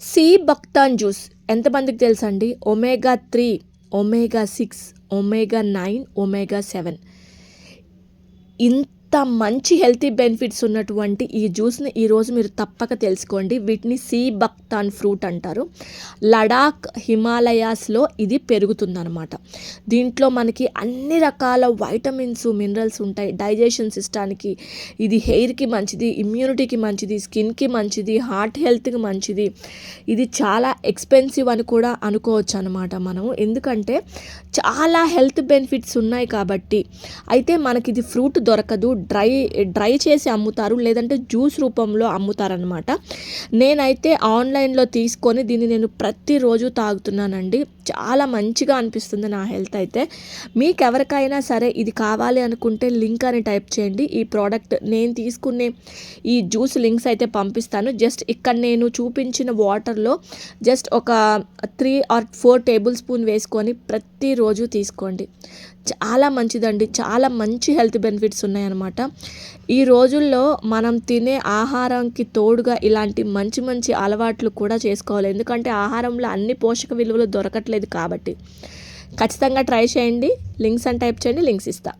C బక్తాన్ juice. ఎంతమందికి తెలుసండి? Omega three omega six omega nine omega seven. ఇంత మంచి హెల్తీ బెనిఫిట్స్ ఉన్నటువంటి ఈ జ్యూస్ని ఈరోజు మీరు తప్పక తెలుసుకోండి. వీటిని సీ బక్తాన్ ఫ్రూట్ అంటారు. లడాక్ హిమాలయాస్లో ఇది పెరుగుతుందనమాట దీంట్లో మనకి అన్ని రకాల వైటమిన్స్ మినరల్స్ ఉంటాయి. డైజెషన్ సిస్టానికి ఇది హెయిర్కి మంచిది ఇమ్యూనిటీకి మంచిది స్కిన్కి మంచిది హార్ట్ హెల్త్కి మంచిది. ఇది చాలా ఎక్స్పెన్సివ్ అని కూడా అనుకోవచ్చు అనమాట మనం ఎందుకంటే చాలా హెల్త్ బెనిఫిట్స్ ఉన్నాయి కాబట్టి. అయితే మనకి ఇది ఫ్రూట్ దొరకదు డ్రై డ్రై చేసి అమ్ముతారు లేదంటే జ్యూస్ రూపంలో అమ్ముతారనమాట నేనైతే ఆన్లైన్లో తీసుకొని దీన్ని నేను ప్రతిరోజు తాగుతున్నానండి. చాలా మంచిగా అనిపిస్తుంది నా హెల్త్ అయితే. మీకు ఎవరికైనా సరే ఇది కావాలి అనుకుంటే లింక్ అని టైప్ చేయండి. ఈ ప్రోడక్ట్ నేను తీసుకునే ఈ జ్యూస్ లింక్స్ అయితే పంపిస్తాను. జస్ట్ ఇక్కడ నేను చూపించిన వాటర్లో జస్ట్ ఒక three or four tablespoon వేసుకొని ప్రతిరోజు తీసుకోండి. చాలా మంచిదండి. చాలా మంచి హెల్త్ బెనిఫిట్స్ ఉన్నాయన్నమాట. ఈ రోజుల్లో మనం తినే ఆహారంకి తోడుగా ఇలాంటి మంచి మంచి అలవాట్లు కూడా చేసుకోవాలి. ఎందుకంటే ఆహారంలో అన్ని పోషక విలువలు దొరకట్లేదు కాబట్టి. ఖచ్చితంగా ట్రై చేయండి. లింక్స్ అని టైప్ చేయండి. లింక్స్ ఇస్తా.